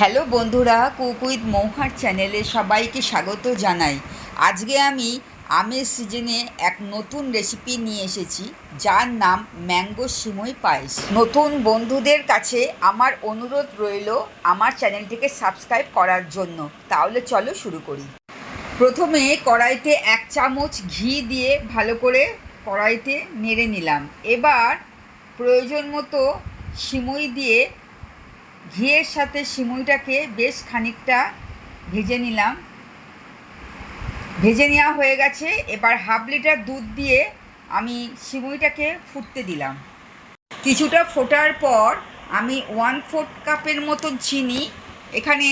Hello বন্ধুরা, cook with মৌহার চ্যানেলে সবাইকে স্বাগত জানাই। আজকে আমি আমের সিজনে এক নতুন রেসিপি নিয়ে এসেছি, যার নাম ম্যাঙ্গো সিমই পায়েস। নতুন বন্ধুদের কাছে আমার অনুরোধ রইল আমার চ্যানেলটিকে সাবস্ক্রাইব করার জন্য। তাহলে চলো শুরু করি। প্রথমে কড়াইতে এক চামচ ঘি দিয়ে ভালো করে কড়াইতে নেড়ে নিলাম। এবার প্রয়োজন মতো সিমই দিয়ে ঘিয়ের সাথে সিমুইটাকে বেশ খানিকটা ভেজে নিলাম। ভেজে নেওয়া হয়ে গেছে। এবার হাফ লিটার দুধ দিয়ে আমি সিমুইটাকে ফুটতে দিলাম। কিছুটা ফোটার পর আমি ওয়ান ফোর্থ কাপের মতন চিনি, এখানে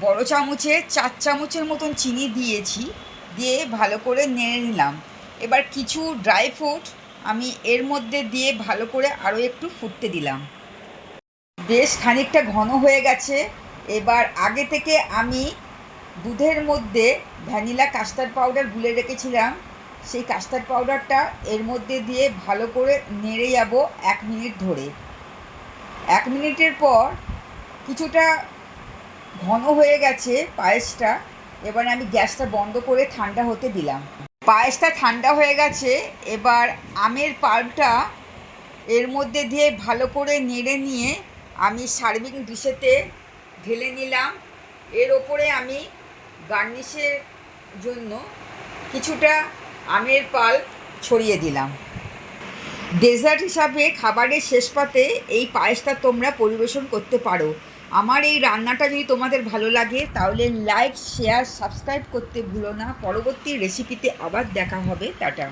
বড় চামচে চার চামচের মতন চিনি দিয়েছি, দিয়ে ভালো করে নেড়ে নিলাম। এবার কিছু ড্রাই ফ্রুট আমি এর মধ্যে দিয়ে ভালো করে আরও একটু ফুটতে দিলাম। বেশ খানিকটা ঘন হয়ে গেছে। এবার আগে থেকে আমি দুধের মধ্যে ভ্যানিলা কাস্টার্ড পাউডার গুলে রেখেছিলাম। সেই কাস্টার্ড পাউডারটা এর মধ্যে দিয়ে ভালো করে নেড়ে যাব এক মিনিট ধরে। এক মিনিটের পর কিছুটা ঘন হয়ে গেছে পায়েসটা। এবার আমি গ্যাসটা বন্ধ করে ঠান্ডা হতে দিলাম। পায়েসটা ঠান্ডা হয়ে গেছে। এবার আমের পাল্পটা এর মধ্যে দিয়ে ভালো করে নেড়ে নিয়ে আমি সার্ভিং ডিশেতে ঢেলে নিলাম। এর ওপরে আমি গার্নিশের জন্য কিছুটা আমের পাল ছড়িয়ে দিলাম। ডেজার্ট হিসাবে খাবারের শেষ পাতে এই পায়েসটা তোমরা পরিবেশন করতে পারো। আমার এই রান্নাটা যদি তোমাদের ভালো লাগে, তাহলে লাইক শেয়ার সাবস্ক্রাইব করতে ভুলো না। পরবর্তী রেসিপিতে আবার দেখা হবে। টাটা।